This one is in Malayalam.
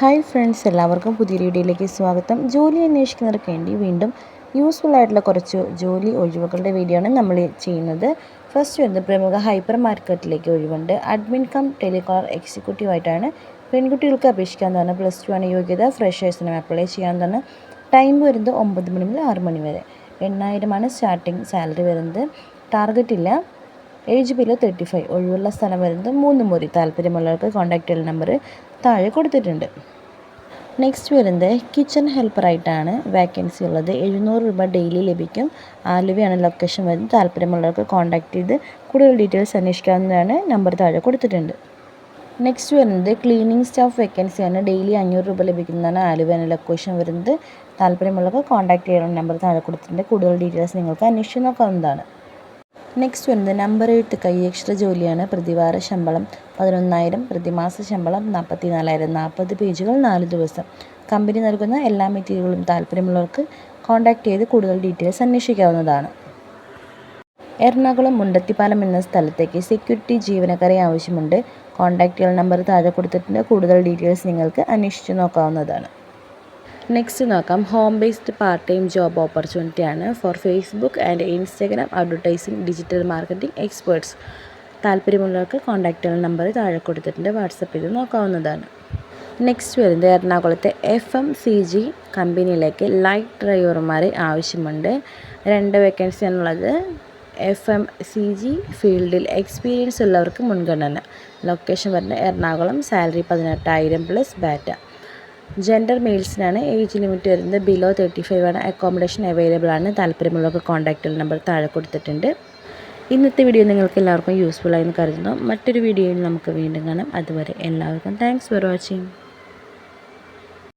ഹായ് ഫ്രണ്ട്സ് എല്ലാവർക്കും പുതിയ വീഡിയോയിലേക്ക് സ്വാഗതം. ജോലി അന്വേഷിക്കുന്നവർക്ക് വേണ്ടി വീണ്ടും യൂസ്ഫുൾ ആയിട്ടുള്ള കുറച്ച് ജോലി ഒഴിവുകളുടെ വീഡിയോ ആണ് നമ്മൾ ചെയ്യുന്നത്. ഫസ്റ്റ് വരുന്നത് പ്രമുഖ ഹൈപ്പർ മാർക്കറ്റിലേക്ക് ഒഴിവുണ്ട്. അഡ്മിൻ കം ടെലികോളർ എക്സിക്യൂട്ടീവ് ആയിട്ടാണ് പെൺകുട്ടികൾക്ക് തന്നെ പ്ലസ് ടു ആണ് യോഗ്യത. ഫ്രഷേഴ്സിനും അപ്ലൈ തന്നെ ടൈം വരുന്നത് ഒമ്പത് മണി മുതൽ ആറ് മണി വരെ. എണ്ണായിരമാണ് സ്റ്റാർട്ടിങ് സാലറി വരുന്നത്. ടാർഗറ്റ് ഇല്ല. ഏജ് ബിലോ തേർട്ടി ഫൈവ് ഒഴിവുള്ള സ്ഥലം വരുന്നത് മൂന്ന് മുറി. താല്പര്യമുള്ളവർക്ക് കോൺടാക്ട് ചെയ്യുന്ന നമ്പർ താഴെ കൊടുത്തിട്ടുണ്ട്. നെക്സ്റ്റ് വരുന്നത് കിച്ചൺ ഹെൽപ്പറായിട്ടാണ് വേക്കൻസി ഉള്ളത്. എഴുന്നൂറ് രൂപ ഡെയിലി ലഭിക്കും. ആലുവയാണ് ലൊക്കേഷൻ വരുന്നത്. താല്പര്യമുള്ളവർക്ക് കോൺടാക്ട് ചെയ്ത് കൂടുതൽ ഡീറ്റെയിൽസ് അന്വേഷിക്കാവുന്നതാണ് നമ്പർ താഴെ കൊടുത്തിട്ടുണ്ട്. നെക്സ്റ്റ് വരുന്നത് ക്ലീനിങ് സ്റ്റാഫ് വേക്കൻസിയാണ് ഡെയിലി അഞ്ഞൂറ് രൂപ ലഭിക്കുന്നതാണ് ആലുവയാണ് ലൊക്കേഷൻ വരുന്നത്. താല്പര്യമുള്ളവർക്ക് കോൺടാക്ട് ചെയ്യാനുള്ള നമ്പർ താഴെ കൊടുത്തിട്ടുണ്ട്. കൂടുതൽ ഡീറ്റെയിൽസ് നിങ്ങൾക്ക് അന്വേഷിച്ച് നോക്കാവുന്നതാണ്. നെക്സ്റ്റ് വരുന്നത് നമ്പർ എഴുത്ത് കൈയക്ഷര ജോലിയാണ്. പ്രതിവാര ശമ്പളം പതിനൊന്നായിരം. പ്രതിമാസ ശമ്പളം നാൽപ്പത്തി നാലായിരം നാൽപ്പത് പേജുകൾ നാല് ദിവസം. കമ്പനി നൽകുന്ന എല്ലാ മെറ്റീരിയലുകളും താല്പര്യമുള്ളവർക്ക് കോൺടാക്റ്റ് ചെയ്ത് കൂടുതൽ ഡീറ്റെയിൽസ് അന്വേഷിക്കാവുന്നതാണ്. എറണാകുളം മുണ്ടത്തിപ്പാലം എന്ന സ്ഥലത്തേക്ക് സെക്യൂരിറ്റി ജീവനക്കാരെ ആവശ്യമുണ്ട്. കോൺടാക്റ്റുകൾ നമ്പർ താഴെ കൊടുത്തിട്ടുണ്ട്. കൂടുതൽ ഡീറ്റെയിൽസ് നിങ്ങൾക്ക് അന്വേഷിച്ച് നോക്കാവുന്നതാണ്. നെക്സ്റ്റ് നോക്കാം. Home based part time job opportunity ആണ്. For Facebook and Instagram advertising digital marketing experts താല്പര്യമുള്ളവർക്ക് കോൺടാക്ട് ചെയ്യുന്ന നമ്പർ താഴെ കൊടുത്തിട്ടുണ്ട്. വാട്സപ്പ് ചെയ്ത് നോക്കാവുന്നതാണ്. നെക്സ്റ്റ് വരുന്നത് എറണാകുളത്തെ എഫ് എം സി ജി കമ്പനിയിലേക്ക് ലൈറ്റ് ഡ്രൈവർമാരെ ആവശ്യമുണ്ട്. രണ്ട് വേക്കൻസി എന്നുള്ളത് എഫ് എം സി ജി ഫീൽഡിൽ എക്സ്പീരിയൻസ് ഉള്ളവർക്ക് മുൻഗണന. ലൊക്കേഷൻ വരുന്നത് എറണാകുളം. സാലറി പതിനെട്ടായിരം പ്ലസ് ബാറ്റ ജെൻഡർ മെയിൽസിനാണ് ഏജ് ലിമിറ്റ് വരുന്നത്. ബിലോ തേർട്ടി ഫൈവ് ആണ്. അക്കോമഡേഷൻ അവൈലബിൾ ആണ്. താല്പര്യമുള്ളവർക്ക് കോൺടാക്റ്റ് നമ്പർ താഴെ കൊടുത്തിട്ടുണ്ട്. ഇന്നത്തെ വീഡിയോ നിങ്ങൾക്ക് എല്ലാവർക്കും യൂസ്ഫുൾ ആയെന്ന് കരുതുന്നു. മറ്റൊരു വീഡിയോയിൽ നമുക്ക് വീണ്ടും കാണാം. അതുവരെ എല്ലാവർക്കും താങ്ക്സ് ഫോർ വാച്ചിങ്